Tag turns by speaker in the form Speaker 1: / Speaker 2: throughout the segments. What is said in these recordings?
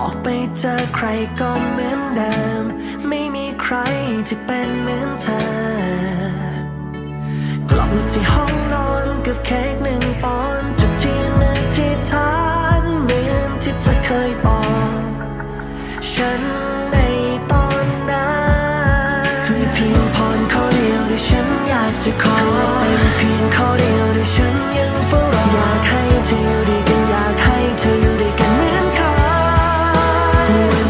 Speaker 1: ออกไปเจอใครก็เหมือนเดิม ไม่มีใครที่เป็นเหมือนเธอ กลับมาที่ห้องนอนกับเค้ก going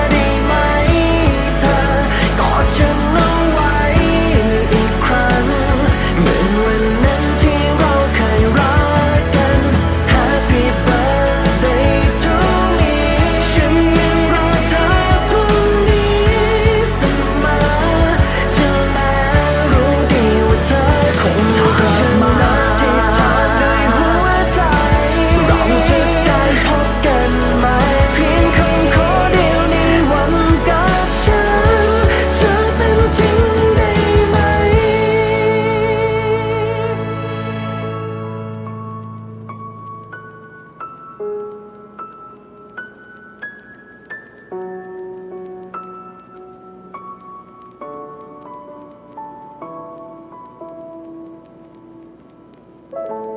Speaker 1: thank
Speaker 2: you